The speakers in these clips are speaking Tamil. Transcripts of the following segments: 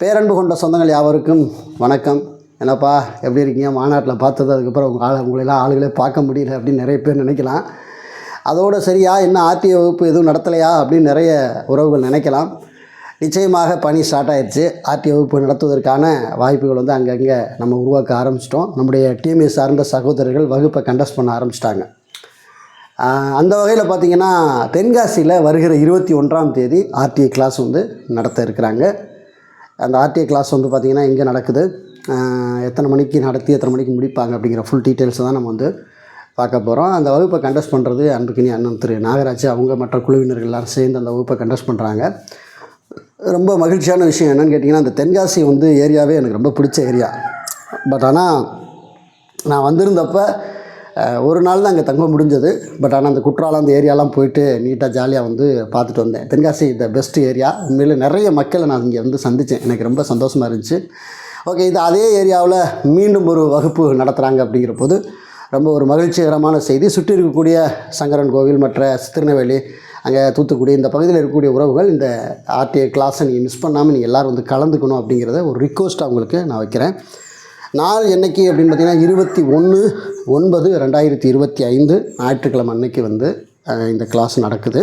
பேரன்பு கொண்ட சொந்தங்கள் யாவருக்கும் வணக்கம். என்னப்பா எப்படி இருக்கீங்க? மாநாட்டில் பார்த்தது அதுக்கப்புறம் உங்கள் ஆள் உங்களெல்லாம் ஆளுகளே பார்க்க முடியல அப்படின்னு நிறைய பேர் நினைக்கலாம். அதோடு சரியா என்ன ஆர்டிஓ வகுப்பு எதுவும் நடத்தலையா அப்படின்னு நிறைய உறவுகள் நினைக்கலாம். நிச்சயமாக பணி ஸ்டார்ட் ஆயிடுச்சு. ஆர்டிஓ வகுப்பு நடத்துவதற்கான வாய்ப்புகள் வந்து அங்கங்கே நம்ம உருவாக்க ஆரம்பிச்சிட்டோம். நம்முடைய டிஎம்ஏ சார்ந்த சகோதரர்கள் வகுப்பை கண்டஸ்ட் பண்ண ஆரம்பிச்சிட்டாங்க. அந்த வகையில் பார்த்தீங்கன்னா தென்காசியில் வருகிற இருபத்தி ஒன்றாம் தேதி ஆர்டிஏ கிளாஸ் வந்து நடத்த இருக்கிறாங்க. அந்த ஆர்டிஏ கிளாஸ் வந்து பார்த்திங்கன்னா எங்கே நடக்குது? எத்தனை மணிக்கு நடத்தி எத்தனை மணிக்கு முடிப்பாங்க அப்படிங்கிற ஃபுல் டீட்டெயில்ஸ் தான் நம்ம வந்து பார்க்க போகிறோம் அந்த வகுப்பை கண்டஸ்ட் பண்ணுறது அன்புக்கினி அண்ணன் திரு நாகராஜ். அவங்க மற்ற குழுவினர்கள் எல்லாரும் சேர்ந்து அந்த வகுப்பை கண்டஸ்ட் பண்ணுறாங்க ரொம்ப மகிழ்ச்சியான விஷயம் என்னென்னு கேட்டிங்கன்னா அந்த தென்காசி வந்து ஏரியாவே எனக்கு ரொம்ப பிடிச்ச ஏரியா பட் ஆனால் நான் வந்திருந்தப்போ ஒரு நாள் தான் அங்கே தங்க முடிஞ்சது. பட் ஆனால் அந்த குற்றாலம் அந்த ஏரியாலாம் போயிட்டு நீட்டாக ஜாலியாக வந்து பார்த்துட்டு வந்தேன். தென்காசி த பெஸ்ட் ஏரியா உண்மையில் நிறைய மக்களை நான் இங்கே வந்து சந்தித்தேன் எனக்கு ரொம்ப சந்தோஷமாக இருந்துச்சு. ஓகே இது அதே ஏரியாவில் மீண்டும் ஒரு வகுப்பு நடத்துகிறாங்க அப்படிங்கிற போது ரொம்ப ஒரு மகிழ்ச்சிகரமான செய்தி. சுற்றி இருக்கக்கூடிய சங்கரன் கோவில் மற்ற திருநெல்வேலி அங்கே தூத்துக்குடி இந்த பகுதியில் இருக்கக்கூடிய உறவுகள் இந்த ஆர்டிஏ கிளாஸை நீங்கள் மிஸ் பண்ணாமல் நீங்கள் எல்லோரும் வந்து கலந்துக்கணும் அப்படிங்கிறத ஒரு ரிக்வஸ்ட்டாக உங்களுக்கு நான் வைக்கிறேன். நாள் என்னைக்கு அப்படின்னு பார்த்தீங்கன்னா இருபத்தி ஒன்று ஒன்பது ரெண்டாயிரத்தி இருபத்தி ஐந்து ஞாயிற்றுக்கிழமை அன்னைக்கு வந்து இந்த கிளாஸ் நடக்குது.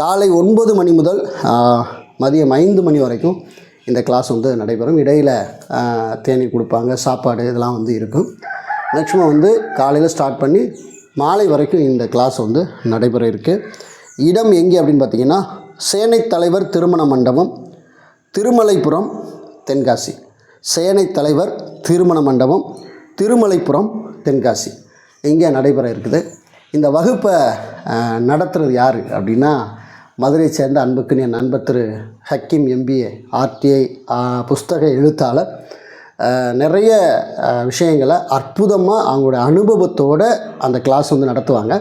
காலை ஒன்பது மணி முதல் மதியம் ஐந்து மணி வரைக்கும் இந்த கிளாஸ் வந்து நடைபெறும். இடையில் தேநீர் கொடுப்பாங்க சாப்பாடு இதெல்லாம் வந்து இருக்கும். மேக்ஸிமம் வந்து காலையில் ஸ்டார்ட் பண்ணி மாலை வரைக்கும் இந்த கிளாஸ் வந்து நடைபெற இருக்குது இடம் எங்கே அப்படின்னு பார்த்தீங்கன்னா சேனை தலைவர் திருமண மண்டபம் திருமலைபுரம் தென்காசி. சேனை தலைவர் திருமண மண்டபம் திருமலைப்புறம் தென்காசி. இங்கே நடைபெற இருக்குது. இந்த வகுப்பை நடத்துகிறது யார் அப்படின்னா மதுரையை சேர்ந்த அன்புக்குரிய நண்பர் திரு ஹக்கீம் எம்பிஏ ஆர்டிஐ புஸ்தக எழுத்தாளர். நிறைய விஷயங்களை அற்புதமாக அவங்களுடைய அனுபவத்தோடு அந்த கிளாஸ் வந்து நடத்துவாங்க.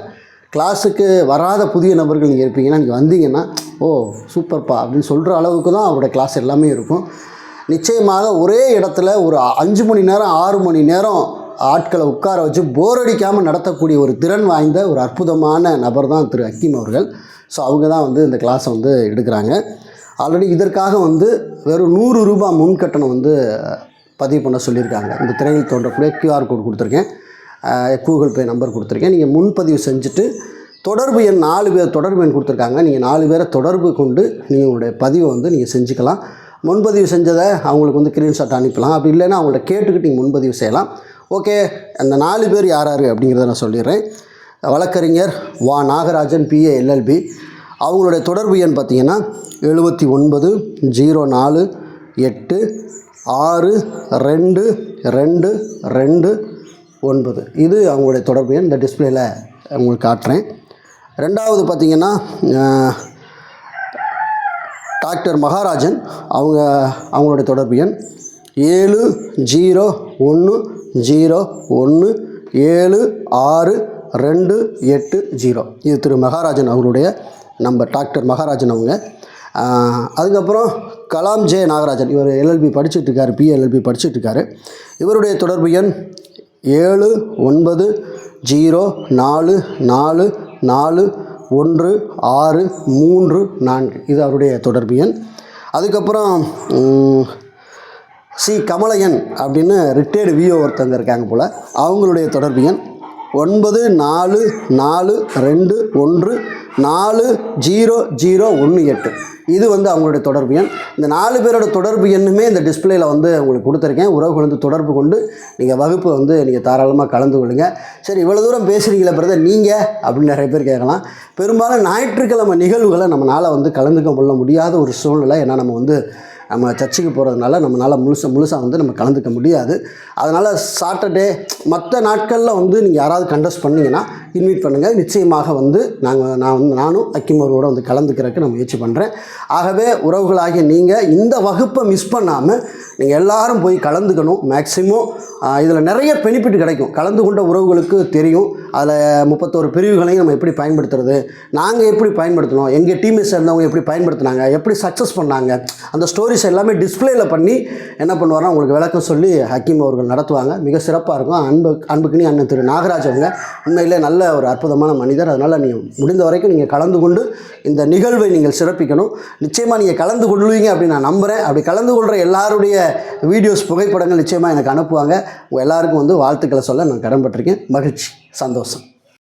கிளாஸுக்கு வராத புதிய நபர்கள் நீங்கள் இருப்பீங்கன்னா நீங்கள் வந்தீங்கன்னா ஓ சூப்பர்ப்பா அப்படின்னு சொல்கிற அளவுக்கு தான் அவருடைய கிளாஸ் எல்லாமே இருக்கும். நிச்சயமாக ஒரே இடத்துல ஒரு அஞ்சு மணி நேரம் ஆறு மணி நேரம் ஆட்களை உட்கார வச்சு போர் அடிக்காமல் நடத்தக்கூடிய ஒரு திறன் வாய்ந்த ஒரு அற்புதமான நபர் தான் திரு ஹக்கீம் அவர்கள். ஸோ அவங்க தான் வந்து இந்த கிளாஸை வந்து எடுக்கிறாங்க. ஆல்ரெடி இதற்காக வந்து வெறும் நூறு ரூபாய் முன்கட்டணம் வந்து பதிவு பண்ண சொல்லியிருக்காங்க. இந்த திரையில் தோன்றக்கூடிய கியூஆர் கோட் கொடுத்துருக்கேன். கூகுள் பே நம்பர் கொடுத்துருக்கேன். நீங்கள் முன்பதிவு செஞ்சுட்டு தொடர்பு எண் நாலு பேர் தொடர்பு எண் கொடுத்துருக்காங்க. நீங்கள் நாலு பேரை தொடர்பு கொண்டு நீங்கள் உங்களுடைய பதிவை வந்து நீங்கள் செஞ்சுக்கலாம். முன்பதிவு செஞ்சதை அவங்களுக்கு வந்து ஸ்க்ரீன்ஷாட் அனுப்பலாம். அப்படி இல்லைன்னா அவங்கள்ட்ட கேட்டுக்கிட்டு நீங்கள் முன்பதிவு செய்யலாம். ஓகே அந்த நாலு பேர் யார் யார் அப்படிங்கிறத நான் சொல்லிடுறேன். வழக்கறிஞர் வா நாகராஜன் பிஏ எல்எல்பி அவங்களுடைய தொடர்பு எண் பார்த்தீங்கன்னா எழுபத்தி ஒன்பது ஜீரோ நாலு எட்டு ஆறு ரெண்டு ரெண்டு ரெண்டு ஒன்பது. இது அவங்களுடைய தொடர்பு எண். இந்த டிஸ்பிளேயில் உங்களுக்கு காட்டுறேன். ரெண்டாவது பார்த்திங்கன்னா டாக்டர் மகாராஜன் அவங்க அவங்களுடைய தொடர்பு எண் ஏழு ஜீரோ ஒன்று ஜீரோ ஒன்று ஏழு ஆறு ரெண்டு எட்டு ஜீரோ. இது திரு மகாராஜன் அவங்களுடைய நம்பர் டாக்டர் மகாராஜன் அவங்க. அதுக்கப்புறம் கலாம் ஜே நாகராஜன் இவர் எல்எல்பி படிச்சுட்ருக்காரு பிஎல்எல்பி படிச்சுட்ருக்காரு. இவருடைய தொடர்பு எண் ஏழு ஒன்பது ஜீரோ நாலு நாலு நாலு ஒன்று ஆறு மூன்று நான்கு. இது அவருடைய தொடர்பு எண். அதுக்கப்புறம் சி கமலையன் அப்படின்னு ரிட்டையர்டு விஓ ஒருத்தவங்க இருக்காங்க போல். அவங்களுடைய தொடர்பு எண் ஒன்பது நாலு நாலு ரெண்டு ஒன்று நாலு ஜீரோ ஜீரோ ஒன்று எட்டு. இது வந்து அவங்களுடைய தொடர்பு எண். இந்த நாலு பேரோட தொடர்பு எண்ணுமே இந்த டிஸ்பிளேயில் வந்து உங்களுக்கு கொடுத்துருக்கேன். உறவுகள் வந்து தொடர்பு கொண்டு நீங்கள் வகுப்பு வந்து நீங்கள் தாராளமாக கலந்து கொள்ளுங்க. சரி இவ்வளோ தூரம் பேசுகிறீங்களே பிறகு நீங்கள் அப்படின்னு நிறைய பேர் கேட்கலாம். பெரும்பாலும் ஞாயிற்றுக்கிழமை நிகழ்வுகளை நம்மளால் வந்து கலந்துக்க கொள்ள முடியாத ஒரு சூழ்நிலை. ஏன்னா நம்ம வந்து நம்ம சர்ச்சுக்கு போகிறதுனால நம்மளால் முழுசாக முழுசாக வந்து நம்ம கலந்துக்க முடியாது. அதனால் சாட்டர்டே மற்ற நாட்களில் வந்து நீங்கள் யாராவது கண்டஸ்ட் பண்ணீங்கன்னா இன்வைட் பண்ணுங்கள் நிச்சயமாக வந்து நாங்கள் நான் வந்து நானும் அக்கிம் வந்து கலந்துக்கிறதுக்கு நான் முயற்சி பண்ணுறேன் ஆகவே உறவுகளாகிய நீங்கள் இந்த வகுப்பை மிஸ் பண்ணாமல் நீங்கள் எல்லாரும் போய் கலந்துக்கணும். மேக்ஸிமம் இதில் நிறைய பெனிஃபிட் கிடைக்கும். கலந்து கொண்ட உறவுகளுக்கு தெரியும். அதில் முப்பத்தோரு பிரிவுகளையும் நம்ம எப்படி பயன்படுத்துறது நாங்கள் எப்படி பயன்படுத்தினோம் எங்கள் டீமை சேர்ந்தவங்க எப்படி பயன்படுத்தினாங்க எப்படி சக்ஸஸ் பண்ணாங்க அந்த ஸ்டோரிஸ் எல்லாமே டிஸ்பிளேயில் பண்ணி என்ன பண்ணுவாருன்னா உங்களுக்கு விளக்கம் சொல்லி ஹக்கீம் அவர்கள் நடத்துவாங்க. மிக சிறப்பாக இருக்கும். அன்பு அன்புக்குனி அண்ணன் திரு நாகராஜ் அவங்க. உண்மையிலே நல்ல ஒரு அற்புதமான மனிதர். அதனால் நீங்கள் முடிந்த வரைக்கும் நீங்கள் கலந்து கொண்டு இந்த நிகழ்வை நீங்கள் சிறப்பிக்கணும். நிச்சயமாக நீங்கள் கலந்து கொள்வீங்க அப்படின்னு நான் நம்புகிறேன் அப்படி கலந்து கொள்கிற எல்லாருடைய வீடியோஸ் புகைப்படங்கள் நிச்சயமாக எனக்கு அனுப்புவாங்க. உங்கள் எல்லாருக்கும் வந்து வாழ்த்துக்களை சொல்ல நான் கடன்பட்டிருக்கேன். மகிழ்ச்சி. சந்தோஷம்.